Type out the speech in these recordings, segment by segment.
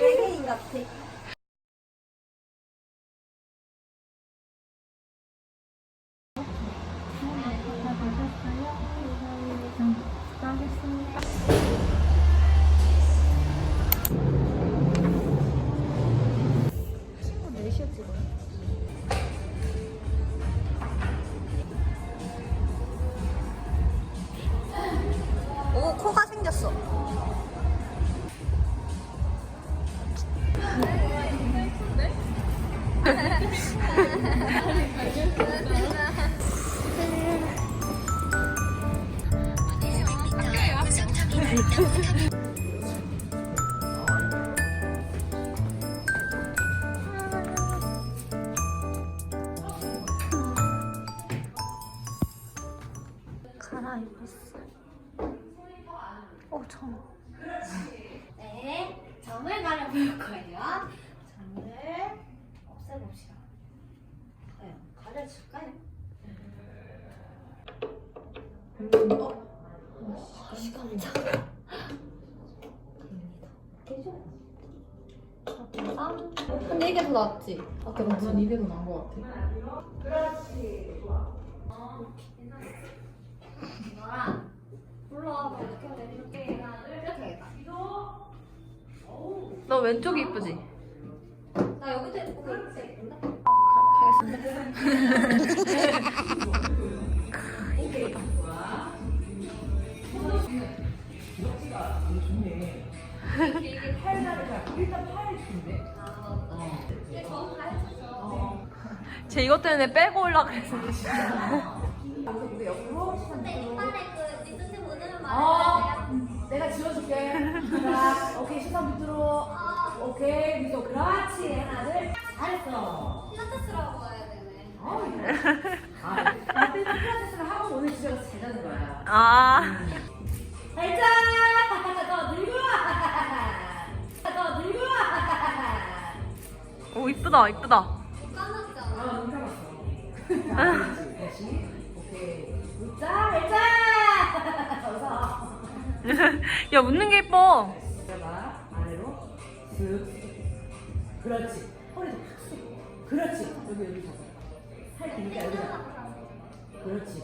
외계인 같아. 오, 시간이 참. 근데 낫지? 아까 난 이게 더 나은 것 같아. 이거랑 불러와서 이렇게 해야 돼. 이렇게 이렇게 하겠다. 너왼 쟤 이것 때문에 빼고 올라 그랬는데. 근데 이빨에 그 리스트 묻으면 어. 말해야 내가 지워줄게. 자, 오케이 시선 밑으로. 오케이 밑으로. 그렇지. 하나 둘. 잘했어. 필라테스라고 해야 되네. 아, 그때 필라테스를 하고 오늘 집에 가서 잘하는 거야. 아. 살짝 더 들고 와. 오, 이쁘다, 이쁘다. 웃자, 살짝. 어서. 야, 웃는 게 이뻐. 아래로. 슥. 그렇지. 허리도 팍. 그렇지. 여기 여기 잡아. 팔. 그렇지.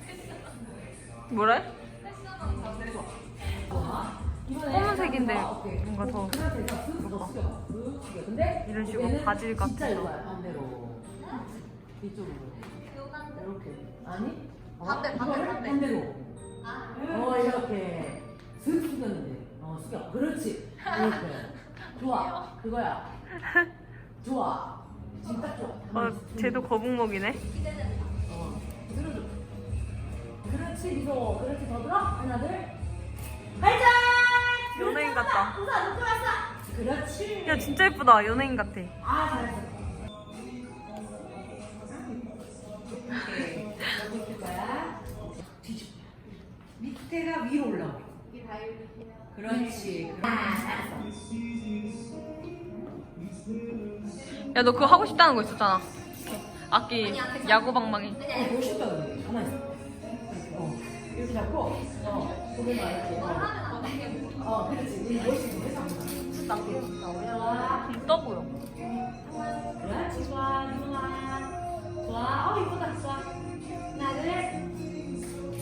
뭐래? 이번에 검은색인데 아, 오케이. 뭔가 더. 근데 이런 식으로 바질 같아서. 이쪽으로. 이렇게. 아니? 어? 반대, 반대, 이거를 반대. 반대로. 아, 어 이렇게 슥 숙였는데 어 숙여 그렇지 이렇게 좋아 그거야 좋아 지금 딱 좋아 어, 쟤도 거북목이네. 어 들어줘 그렇지 미소 그렇지 더 들어 하나 둘 같다. 그렇지 야, 진짜 예쁘다. 연예인 같아. 아 잘했어 밑에가 위로 올라오게 그렇지 야, 너 그거 하고 싶다는 거 있었잖아. 악기 괜찮아. 야구 방망이. 어, 멋있다. 가만히 있어. 어, 이렇게 잡고, 어, 고개만 이렇게. 어, 그렇지. 우리 해서. 딱 자, 올라와. 떠 보여. 그렇지, 좋아, 좋아. 좋아, 어, 이쁘다, 좋아. 하나, 둘.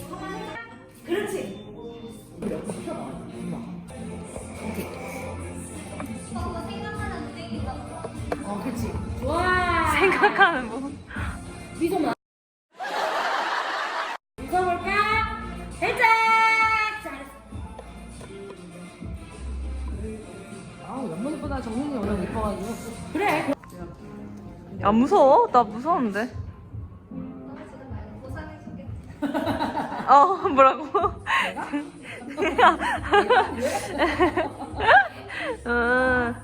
가만히 있어. 그렇지. 생각하는 같아. 어, 그렇지. 좋아. 생각하는 뭐. 미소만. 옆모습보다 정민이 얼굴 예뻐가지고. 그래. 야, 무서워? 나 무서운데. 어, 뭐라고? 응.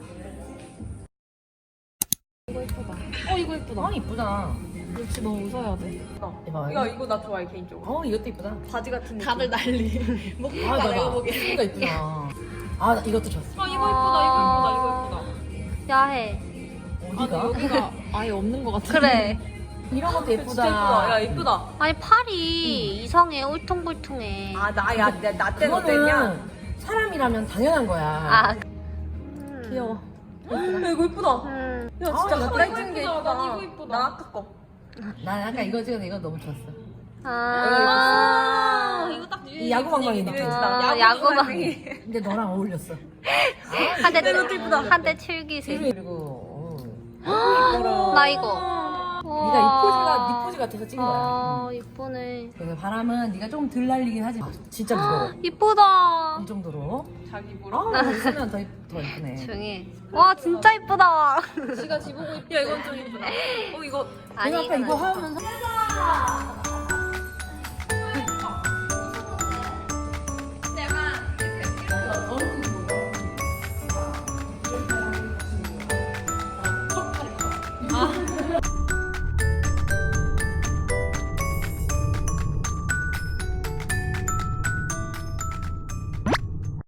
어, 이거 예쁘다. 아, 이쁘다. 그렇지, 너무 웃어야 돼. 이봐. 야, 이거 나 좋아해, 개인적으로. 어, 이것도 이쁘다. 바지 같은 느낌. 다들 난리. 뭐 아, 내가 보기에. 이거 이쁘다. 아, 나 이것도 좋았어. 아, 이거 이쁘다, 이거 이쁘다, 이거. 야해. 어디가? 여기가 아예 없는 것 같아. 그래. 이런 것도 진짜 이쁘다. 야 예쁘다. 아니 팔이 이상해 울퉁불퉁해. 아 나야 나 때는 그거는 사람이라면 당연한 거야. 아. 귀여워. 야 이거 이쁘다. 음. 야 아, 진짜 이거 가까이 이거 찍는 게 이쁘다. 이쁘다. 난 이거 이쁘다. 나 아까 거. 난 아까 이거 찍었는데 이거 너무 좋았어. 아. 이거 딱이 야구 방망이 느낌. 아, 야구방. 근데 너랑 어울렸어. 한대 이것도 이쁘다. 한대 칠기색. 그리고 어. 이뻐라. 나 이거. 네가 이 포즈가 네 포즈 같아서 찍은 거야. 아, 이쁘네. 그래서 바람은 네가 조금 덜 날리긴 하지. 아, 진짜 무서워. 이쁘다. 이 정도로. 자기 보러. 아, 있으면 더, 이- 더 이쁘네. 조용히. 와, 진짜 이쁘다. 지가 지보고 있. 야 이건 좀 이쁘다. 어 이거 내가 아니, 아까 이거. 하면서